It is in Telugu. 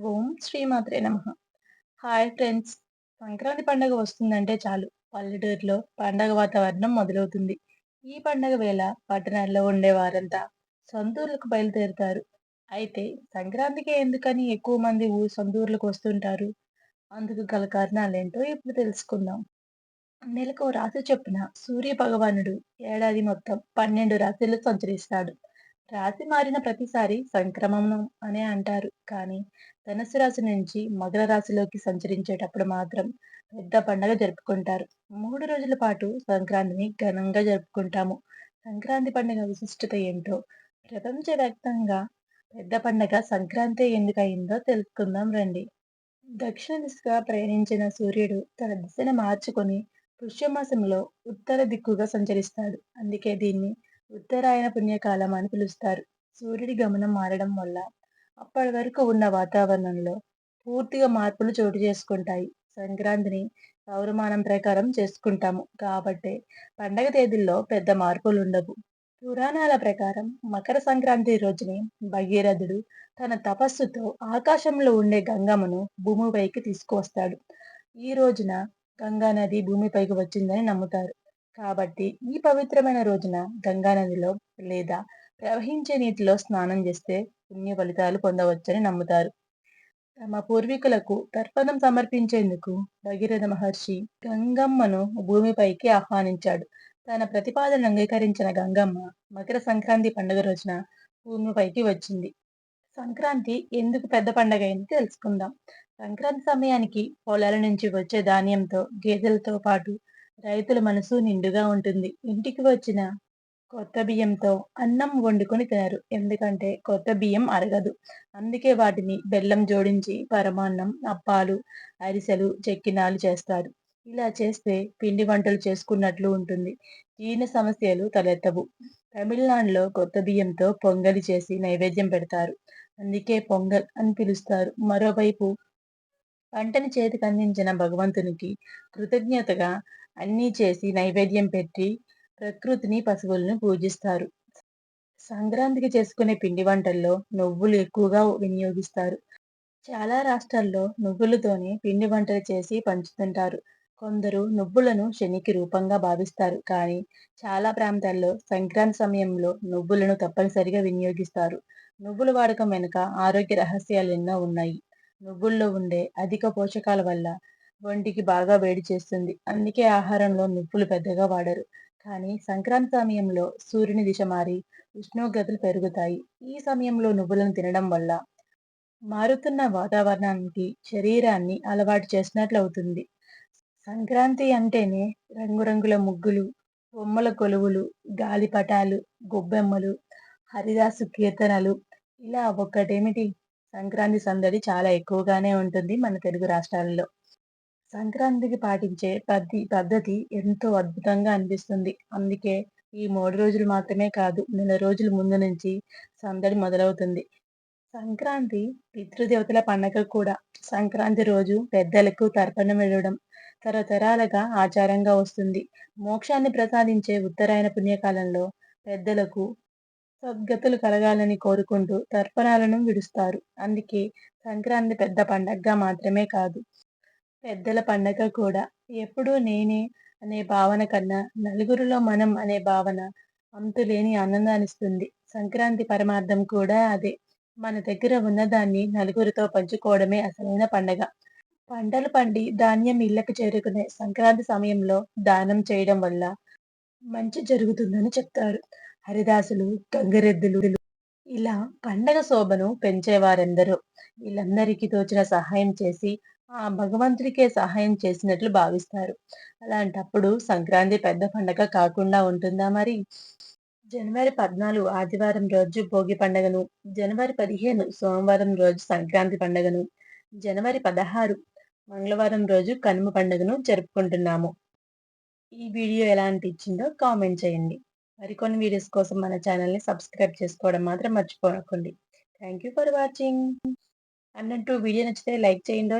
ఓం శ్రీమాత్రే నమ. Hi friends. సంక్రాంతి పండుగ వస్తుందంటే చాలు. పల్లెటూరులో పండగ వాతావరణం మొదలవుతుంది. ఈ పండగ వేళ పట్టణాల్లో ఉండే వారంతా సొంతూర్లకు బయలుదేరుతారు. అయితే సంక్రాంతికి ఎందుకని ఎక్కువ మంది ఊరు సొంతూర్లకు వస్తుంటారు? అందుకు గల కారణాలేంటో ఇప్పుడు తెలుసుకుందాం. నెలకు రాశి చొప్పున సూర్య భగవానుడు ఏడాది మొత్తం పన్నెండు రాశులు సంచరిస్తాడు. రాశి మారిన ప్రతిసారి సంక్రమణం అనే అంటారు. కానీ ధనుసు రాశి నుంచి మకర రాశిలోకి సంచరించేటప్పుడు మాత్రం పెద్ద పండగ జరుపుకుంటారు. మూడు రోజుల పాటు సంక్రాంతిని ఘనంగా జరుపుకుంటాము. సంక్రాంతి పండుగ విశిష్టత ఏంటో ప్రపంచవ్యాప్తంగా పెద్ద పండగ సంక్రాంతి ఎందుకయిందో తెలుసుకుందాం రండి. దక్షిణ దిశగా ప్రయాణించిన సూర్యుడు తన దిశను మార్చుకొని పుష్యమాసంలో ఉత్తర దిక్కుగా సంచరిస్తాడు. అందుకే దీన్ని ఉత్తరాయణ పుణ్యకాలం అని పిలుస్తారు. సూర్యుడి గమనం మారడం వల్ల అప్పటి వరకు ఉన్న వాతావరణంలో పూర్తిగా మార్పులు చోటు చేసుకుంటాయి. సంక్రాంతిని పౌరమానం ప్రకారం చేసుకుంటాము. కాబట్టి పండగ తేదీల్లో పెద్ద మార్పులు ఉండవు. పురాణాల ప్రకారం మకర సంక్రాంతి రోజుని భగీరథుడు తన తపస్సుతో ఆకాశంలో ఉండే గంగమ్మను భూమిపైకి తీసుకువస్తాడు. ఈ రోజున గంగా నది భూమిపైకి వచ్చిందని నమ్ముతారు. కాబట్టి ఈ పవిత్రమైన రోజున గంగా నదిలో లేదా ప్రవహించే నీటిలో స్నానం చేస్తే పుణ్య ఫలితాలు పొందవచ్చని నమ్ముతారు. తమ పూర్వీకులకు తర్పణం సమర్పించేందుకు భగీరథ మహర్షి గంగమ్మను భూమిపైకి ఆహ్వానించాడు. తన ప్రతిపాదన అంగీకరించిన గంగమ్మ మకర సంక్రాంతి పండుగ రోజున భూమిపైకి వచ్చింది. సంక్రాంతి ఎందుకు పెద్ద పండగ అయింది తెలుసుకుందాం. సంక్రాంతి సమయానికి పొలాల నుంచి వచ్చే ధాన్యంతో గేదెలతో పాటు రైతుల మనసు నిండుగా ఉంటుంది. ఇంటికి వచ్చిన కొత్త బియ్యంతో అన్నం వండుకొని తినరు. ఎందుకంటే కొత్త బియ్యం అరగదు. అందుకే వాటిని బెల్లం జోడించి పరమాన్నం అప్పాలు అరిసెలు చెక్కినాలు చేస్తారు. ఇలా చేస్తే పిండి వంటలు చేసుకున్నట్లు ఉంటుంది. జీర్ణ సమస్యలు తలెత్తవు. తమిళనాడులో కొత్త బియ్యంతో పొంగలి చేసి నైవేద్యం పెడతారు. అందుకే పొంగల్ అని పిలుస్తారు. మరోవైపు పంటని చేతికి అందించిన భగవంతునికి కృతజ్ఞతగా అన్నీ చేసి నైవేద్యం పెట్టి ప్రకృతిని పశువులను పూజిస్తారు. సంక్రాంతికి చేసుకునే పిండి వంటల్లో నువ్వులు ఎక్కువగా వినియోగిస్తారు. చాలా రాష్ట్రాల్లో నువ్వులతోనే పిండి వంటలు చేసి పంచుతుంటారు. కొందరు నువ్వులను శనికి రూపంగా భావిస్తారు. కానీ చాలా ప్రాంతాల్లో సంక్రాంతి సమయంలో నువ్వులను తప్పనిసరిగా వినియోగిస్తారు. నువ్వుల వాడకం వెనుక ఆరోగ్య రహస్యాలు ఎన్నో ఉన్నాయి. నువ్వుల్లో ఉండే అధిక పోషకాల వల్ల ఒంటికి బాగా వేడి చేస్తుంది. అందుకే ఆహారంలో నువ్వులు పెద్దగా వాడరు. కానీ సంక్రాంతి సమయంలో సూర్యుని దిశ మారి ఉష్ణోగ్రతలు పెరుగుతాయి. ఈ సమయంలో నువ్వులను తినడం వల్ల మారుతున్న వాతావరణానికి శరీరాన్ని అలవాటు చేసినట్లు అవుతుంది. సంక్రాంతి అంటేనే రంగురంగుల ముగ్గులు బొమ్మల కొలువులు గాలిపటాలు గొబ్బెమ్మలు హరిదాసు కీర్తనలు. ఇలా ఒక్కటేమిటి? సంక్రాంతి సందడి చాలా ఎక్కువగానే ఉంటుంది మన తెలుగు రాష్ట్రాలలో. సంక్రాంతికి పాటించే పద్ధతి పద్ధతి ఎంతో అద్భుతంగా అనిపిస్తుంది. అందుకే ఈ మూడు రోజులు మాత్రమే కాదు నెల రోజుల ముందు నుంచి సందడి మొదలవుతుంది. సంక్రాంతి పితృదేవతల పండగ కూడా. సంక్రాంతి రోజు పెద్దలకు తర్పణం వెళ్ళడం తరతరాలుగా ఆచారంగా వస్తుంది. మోక్షాన్ని ప్రసాదించే ఉత్తరాయణ పుణ్యకాలంలో పెద్దలకు సద్గతులు కలగాలని కోరుకుంటూ తర్పణాలను విడుస్తారు. అందుకే సంక్రాంతి పెద్ద పండగగా మాత్రమే కాదు పెద్దల పండగ కూడా. ఎప్పుడూ నేనే అనే భావన కన్నా నలుగురిలో మనం అనే భావన అంతులేని ఆనందాన్నిస్తుంది. సంక్రాంతి పరమార్థం కూడా అదే. మన దగ్గర ఉన్నదాన్ని నలుగురితో పంచుకోవడమే అసలైన పండగ. పంటలు పండి ధాన్యం ఇళ్ళకు చేరుకునే సంక్రాంతి సమయంలో దానం చేయడం వల్ల మంచి జరుగుతుందని చెప్తారు. హరిదాసులు గంగరెద్దులు ఇలా పండగ శోభను పెంచేవారెందరో. వీళ్ళందరికీ తోచిన సహాయం చేసి ఆ భగవంతుడికే సహాయం చేసినట్లు భావిస్తారు. అలాంటప్పుడు సంక్రాంతి పెద్ద పండగ కాకుండా ఉంటుందా మరి? జనవరి పద్నాలుగు ఆదివారం రోజు భోగి పండుగను జనవరి పదిహేను సోమవారం రోజు సంక్రాంతి పండుగను జనవరి పదహారు మంగళవారం రోజు కనుమ పండుగను జరుపుకుంటున్నాము. ఈ వీడియో ఎలా అనిపించిందో కామెంట్ చేయండి. మరికొన్ని వీడియోస్ కోసం మన ఛానల్ని సబ్స్క్రైబ్ చేసుకోవడం మాత్రం మర్చిపోకండి. Thank you for watching. అన్నట్టు వీడియో నచ్చితే లైక్ చేయండి